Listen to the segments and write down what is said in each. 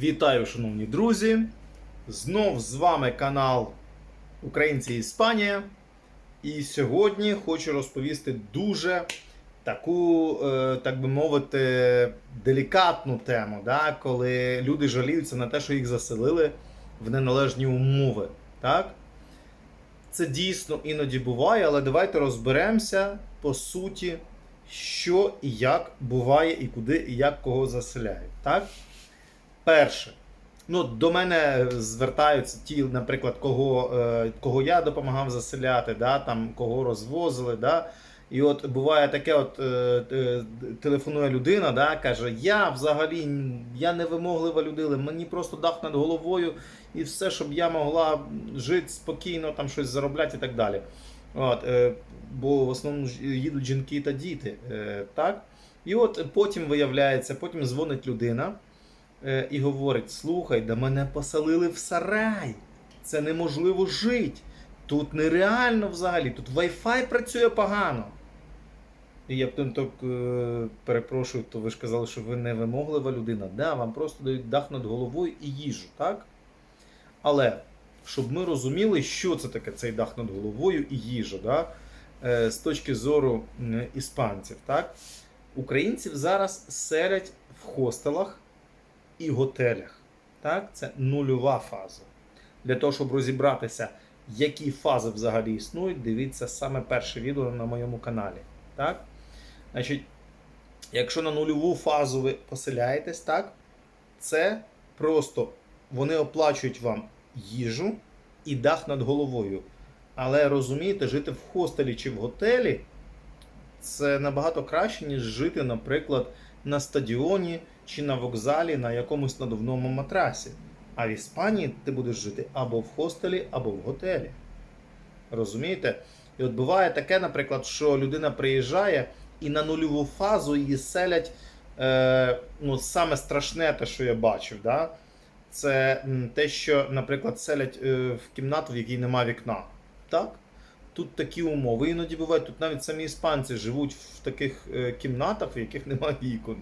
Вітаю, шановні друзі! Знов з вами канал Українці Іспанія. І сьогодні хочу розповісти дуже таку, е, так би мовити, делікатну тему, да? коли люди жаліються на те, що їх заселили в неналежні умови. Так? Це дійсно іноді буває, але давайте розберемося по суті, що і як буває, і куди, і як кого заселяють. Так? Перше. Ну, до мене звертаються ті, наприклад, кого, е, кого я допомагав заселяти, да, там, кого розвозили. Да. І от буває таке: от е, телефонує людина, да, каже: Я взагалі я не вимоглива людина, мені просто дах над головою і все, щоб я могла жити спокійно, там щось заробляти і так далі. От, е, бо в основному їдуть жінки та діти. Так? І от потім виявляється, потім дзвонить людина і говорить: слухай, да мене поселили в сарай. Це неможливо жити. Тут нереально взагалі, тут Wi-Fi працює погано. І я потім так е, перепрошую, то ви ж казали, що ви не вимоглива людина. Да, вам просто дають дах над головою і їжу, так? Але щоб ми розуміли, що це таке цей дах над головою і їжа, да? е, з точки зору іспанців, так? Українців зараз селять в хостелах і готелях. Так? Це нульова фаза. Для того, щоб розібратися, які фази взагалі існують, дивіться саме перше відео на моєму каналі. Так? Значить, якщо на нульову фазу ви поселяєтесь, так, це просто вони оплачують вам їжу і дах над головою. Але розумієте, жити в хостелі чи в готелі це набагато краще, ніж жити, наприклад, на стадіоні чи на вокзалі на якомусь надувному матрасі. А в Іспанії ти будеш жити або в хостелі, або в готелі. Розумієте? І от буває таке, наприклад, що людина приїжджає і на нульову фазу її селять. Е, ну, саме страшне те, що я бачив, да? це те, що, наприклад, селять е, в кімнату, в якій нема вікна. Так? Тут такі умови. Іноді бувають, тут навіть самі іспанці живуть в таких е, кімнатах, в яких немає вікон.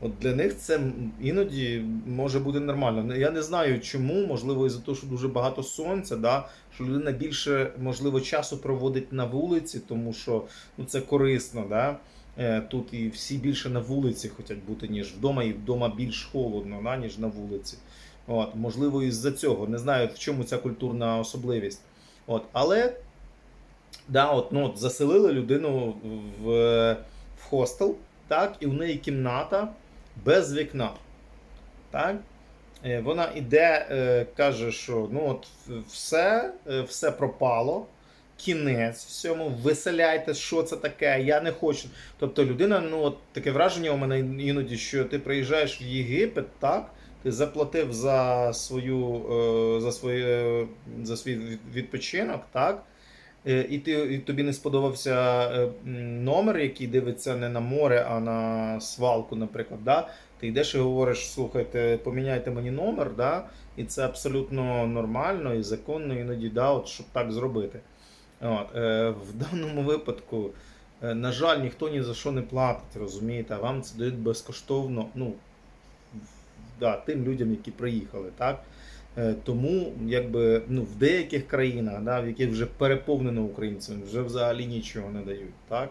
От для них це іноді може бути нормально. Я не знаю чому, можливо, із-за того, що дуже багато сонця, да? що людина більше можливо часу проводить на вулиці, тому що ну, це корисно. Да? Е, Тут і всі більше на вулиці хочуть бути, ніж вдома, і вдома більш холодно, да, ніж на вулиці. От, можливо, із-за цього. Не знаю, в чому ця культурна особливість. От, але да, от, ну, от, заселили людину в, в хостел, так, і в неї кімната без вікна. Так? Е, Вона іде, е, каже, що ну, от, все, е, все пропало. Кінець всьому, виселяйте, що це таке, я не хочу. Тобто людина, ну от таке враження у мене іноді, що ти приїжджаєш в Єгипет, так? Ти заплатив за свою за своє за свій відпочинок, так? Е, І ти і тобі не сподобався е, номер, який дивиться не на море, а на свалку, наприклад. Да? Ти йдеш і говориш, слухайте, поміняйте мені номер, да? і це абсолютно нормально і законно іноді, да, от, щоб так зробити. От, е, в даному випадку, е, на жаль, ніхто ні за що не платить, розумієте, а вам це дають безкоштовно, ну, да, тим людям, які приїхали. Так? Е, Тому якби, ну, в деяких країнах, да, в яких вже переповнено українцями, вже взагалі нічого не дають. Так?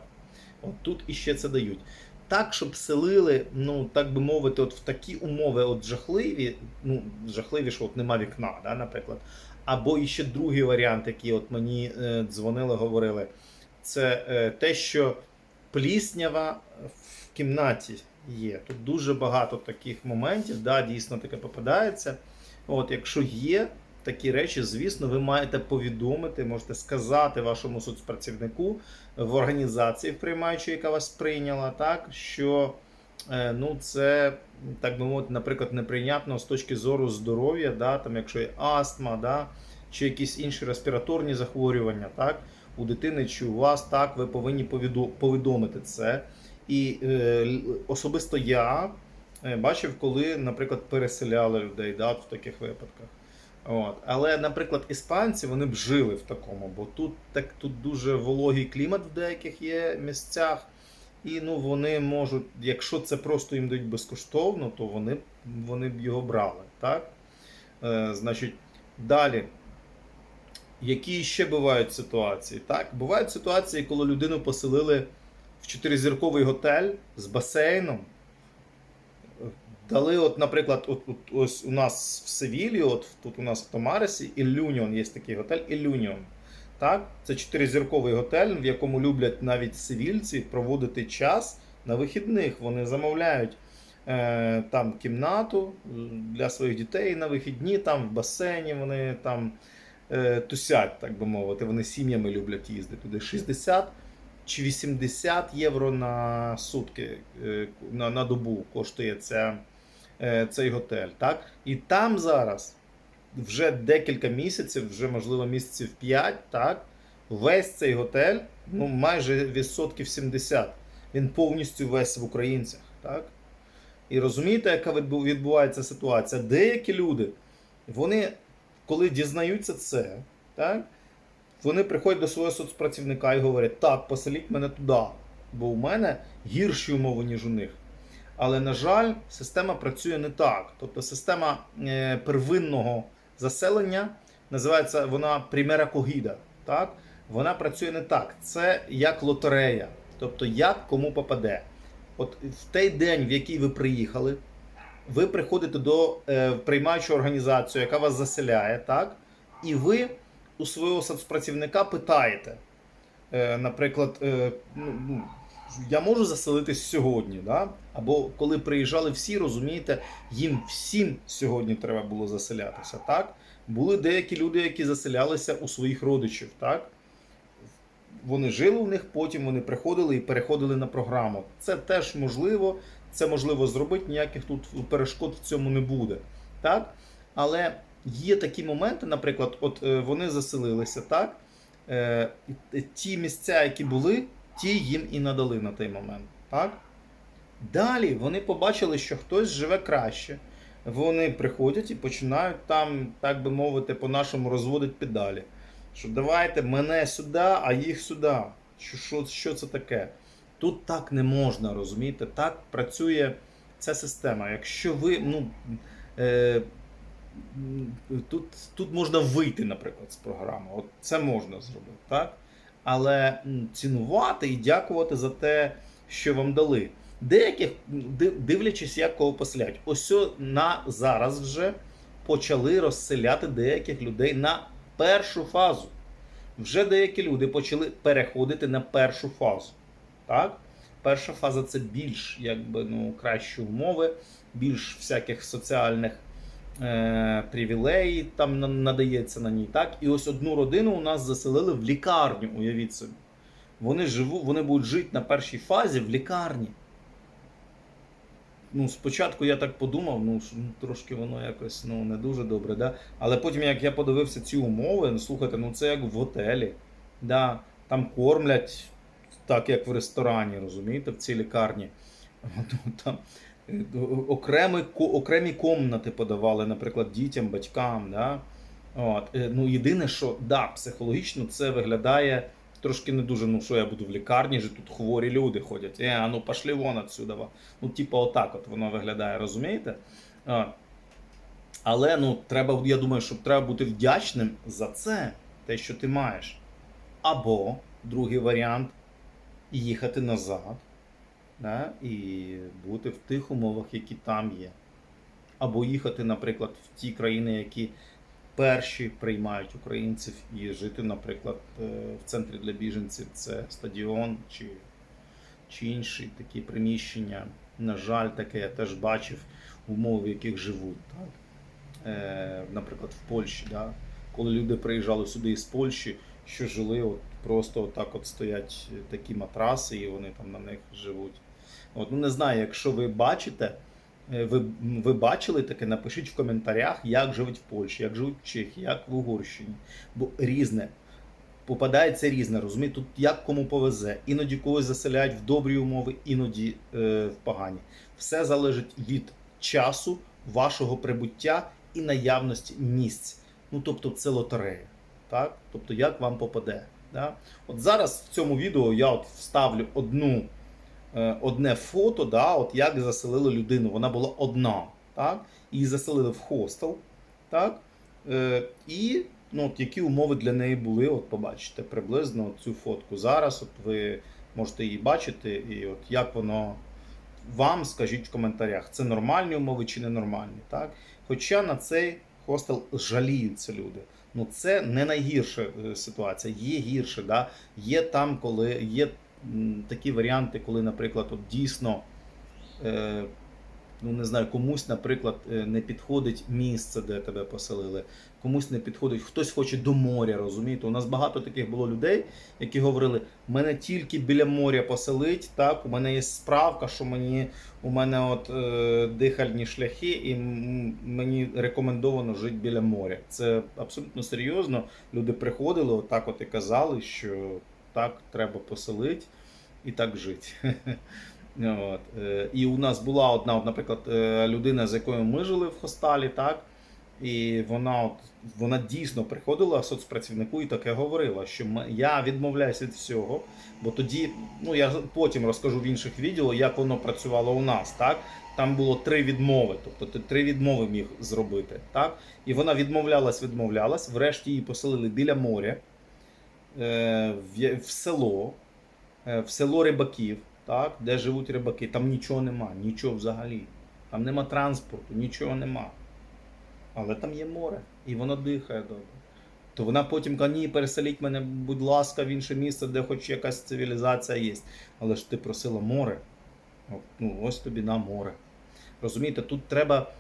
От тут іще це дають. Так, щоб селили, ну так би мовити, от в такі умови от жахливі, ну, жахливі, що от нема вікна, да, наприклад. Або іще другий варіант, який от мені е, дзвонили, говорили, це е, те, що пліснява в кімнаті є. Тут дуже багато таких моментів, да, дійсно таке попадається. От, якщо є такі речі, звісно, ви маєте повідомити, можете сказати вашому соцпрацівнику в організації, в приймаючій, яка вас прийняла, так, що е, ну, це, так би мовити, наприклад, неприйнятно з точки зору здоров'я, да, там, якщо є астма, да, чи якісь інші респіраторні захворювання, так, у дитини чи у вас, так, ви повинні повідомити це. І е, особисто я бачив, коли, наприклад, переселяли людей да, в таких випадках. От. Але, наприклад, іспанці вони б жили в такому, бо тут так тут дуже вологий клімат в деяких є місцях. І ну, вони можуть, якщо це просто їм дають безкоштовно, то вони, вони б його брали. Так? Е, значить, далі. Які ще бувають ситуації? Так? Бувають ситуації, коли людину поселили в чотиризірковий готель з басейном. Дали, от, наприклад, от, от, ось у нас в Севілі, от тут у нас в Томаресі, Ілюніон є такий готель Ілюніон. Так? Це чотиризірковий готель, в якому люблять навіть севільці проводити час на вихідних. Вони замовляють е, там кімнату для своїх дітей на вихідні, там в басейні вони там е, тусять, так би мовити. Вони сім'ями люблять їздити туди. 60 чи 80 євро на сутки е, на, на добу коштує ця, цей готель. Так? І там зараз вже декілька місяців, вже можливо місяців 5, так? Весь цей готель, ну майже відсотків 70. Він повністю весь в українцях. Так? І розумієте, яка відбувається ситуація? Деякі люди, вони, коли дізнаються це, так? вони приходять до свого соцпрацівника і говорять, так, поселіть мене туди, бо у мене гірші умови, ніж у них. Але, на жаль, система працює не так. Тобто система е, первинного заселення називається вона Примера Когіда. Так? Вона працює не так. Це як лотерея. Тобто, як кому попаде. От в той день, в який ви приїхали, ви приходите до е, приймаючої організації, яка вас заселяє, так? І ви у свого соцпрацівника питаєте, е, наприклад, е, ну, ну, я можу заселитись сьогодні, да? або коли приїжджали всі, розумієте, їм всім сьогодні треба було заселятися. так? Були деякі люди, які заселялися у своїх родичів. так? Вони жили у них, потім вони приходили і переходили на програму. Це теж можливо, це можливо зробити, ніяких тут перешкод в цьому не буде. Так? Але є такі моменти, наприклад, от е, вони заселилися, так? Е, ті місця, які були, ті їм і надали на той момент. Так? Далі вони побачили, що хтось живе краще. Вони приходять і починають там, так би мовити, по-нашому розводити педалі. Що давайте мене сюди, а їх сюди. Що, що, що це таке? Тут так не можна, розумієте? Так працює ця система. Якщо ви. ну, е, Тут, тут можна вийти, наприклад, з програми. От це можна зробити, так? Але цінувати і дякувати за те, що вам дали. Деяких, дивлячись, як кого поселяють. Ось на зараз вже почали розселяти деяких людей на першу фазу. Вже деякі люди почали переходити на першу фазу. Так? Перша фаза це більш якби, ну, кращі умови, більш всяких соціальних е, привілеїв там надається на ній. Так? І ось одну родину у нас заселили в лікарню, уявіть собі. Вони, живу, вони будуть жити на першій фазі в лікарні. Ну, спочатку я так подумав, ну, ну трошки воно якось ну, не дуже добре. Да? Але потім, як я подивився ці умови, ну слухайте, ну це як в готелі. Да? Там кормлять так, як в ресторані, розумієте, в цій лікарні. Там окремі, окремі комнати подавали, наприклад, дітям, батькам. Да? От. е, Ну, єдине, що да, психологічно це виглядає трошки не дуже, ну що я буду в лікарні, же тут хворі люди ходять. Е, а ну пошли вон отсюда. Ну, типу, отак от воно виглядає, розумієте? А, але ну, треба, я думаю, що треба бути вдячним за це, те, що ти маєш. Або другий варіант їхати назад да, і бути в тих умовах, які там є. Або їхати, наприклад, в ті країни, які перші приймають українців, і жити, наприклад, е, в центрі для біженців це стадіон чи, чи інші такі приміщення. На жаль, таке я теж бачив умови, в яких живуть. Так? Е, наприклад, в Польщі. Да? Коли люди приїжджали сюди із Польщі, що жили, от просто отак от стоять такі матраси, і вони там на них живуть. От, ну не знаю, якщо ви бачите, е, ви, ви бачили таке, напишіть в коментарях, як живуть в Польщі, як живуть в Чехії, як в Угорщині. Бо різне. Попадається різне, розумієте, тут як кому повезе. Іноді когось заселяють в добрі умови, іноді е, в погані. Все залежить від часу, вашого прибуття і наявності місць. Ну тобто це лотерея. Так? Тобто, як вам попаде. Да? От зараз в цьому відео я от вставлю одну одне фото, да, от як заселили людину. Вона була одна. Так? Її заселили в хостел. Так? Е, і ну, от які умови для неї були, от побачите приблизно цю фотку зараз. От ви можете її бачити, і от як воно вам скажіть в коментарях, це нормальні умови чи ненормальні. Так? Хоча на цей хостел жаліються люди. Ну це не найгірша е, ситуація, є гірше. Да? Є там, коли є такі варіанти, коли, наприклад, от дійсно. Е, Ну, не знаю, комусь, наприклад, е, не підходить місце, де тебе поселили, комусь не підходить, хтось хоче до моря, розумієте? У нас багато таких було людей, які говорили: мене тільки біля моря поселить, так, у мене є справка, що мені у мене от е, дихальні шляхи, і мені рекомендовано жити біля моря. Це абсолютно серйозно. Люди приходили, отак от і казали, що так треба поселити і так жити. От. е, І у нас була одна, наприклад, е, людина, з якою ми жили в хосталі, так? І вона, от, вона дійсно приходила соцпрацівнику і таке говорила, що я відмовляюся від всього, бо тоді, ну я потім розкажу в інших відео, як воно працювало у нас. Так? Там було три відмови, тобто ти три відмови міг зробити. Так? І вона відмовлялась, відмовлялась, врешті її поселили біля моря, в, в село, е, в село рибаків, так, де живуть рибаки. Там нічого нема, нічого взагалі. Там нема транспорту, нічого нема. Але там є море, і воно дихає добре. То вона потім каже, ні, переселіть мене, будь ласка, в інше місце, де хоч якась цивілізація є. Але ж ти просила море. Ну, ось тобі на море. Розумієте, тут треба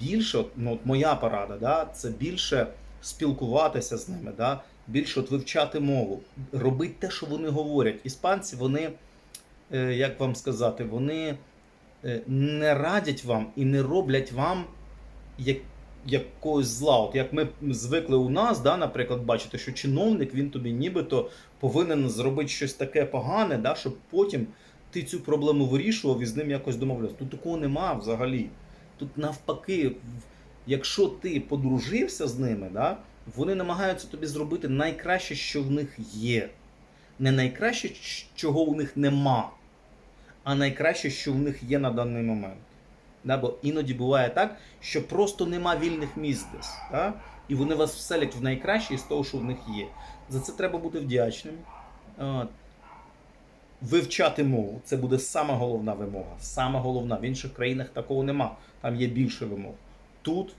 більше, ну, от моя порада, да, це більше спілкуватися з ними, да, більше от вивчати мову, робити те, що вони говорять. Іспанці, вони, е, як вам сказати, вони е, не радять вам і не роблять вам як, якогось зла. От як ми звикли у нас, да, наприклад, бачити, що чиновник він тобі нібито повинен зробити щось таке погане, да, щоб потім ти цю проблему вирішував і з ним якось домовлявся. Тут такого нема взагалі. Тут навпаки, якщо ти подружився з ними, да, вони намагаються тобі зробити найкраще, що в них є. Не найкраще, чого у них нема, а найкраще, що в них є на даний момент. Да, бо іноді буває так, що просто нема вільних місць десь. Да? І вони вас вселять в найкраще із того, що в них є. За це треба бути вдячним. Вивчати мову це буде сама головна вимога. Сама головна. В інших країнах такого нема. Там є більше вимог. Тут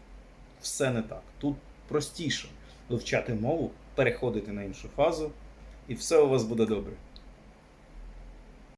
все не так. Тут простіше вивчати мову, переходити на іншу фазу, і все у вас буде добре.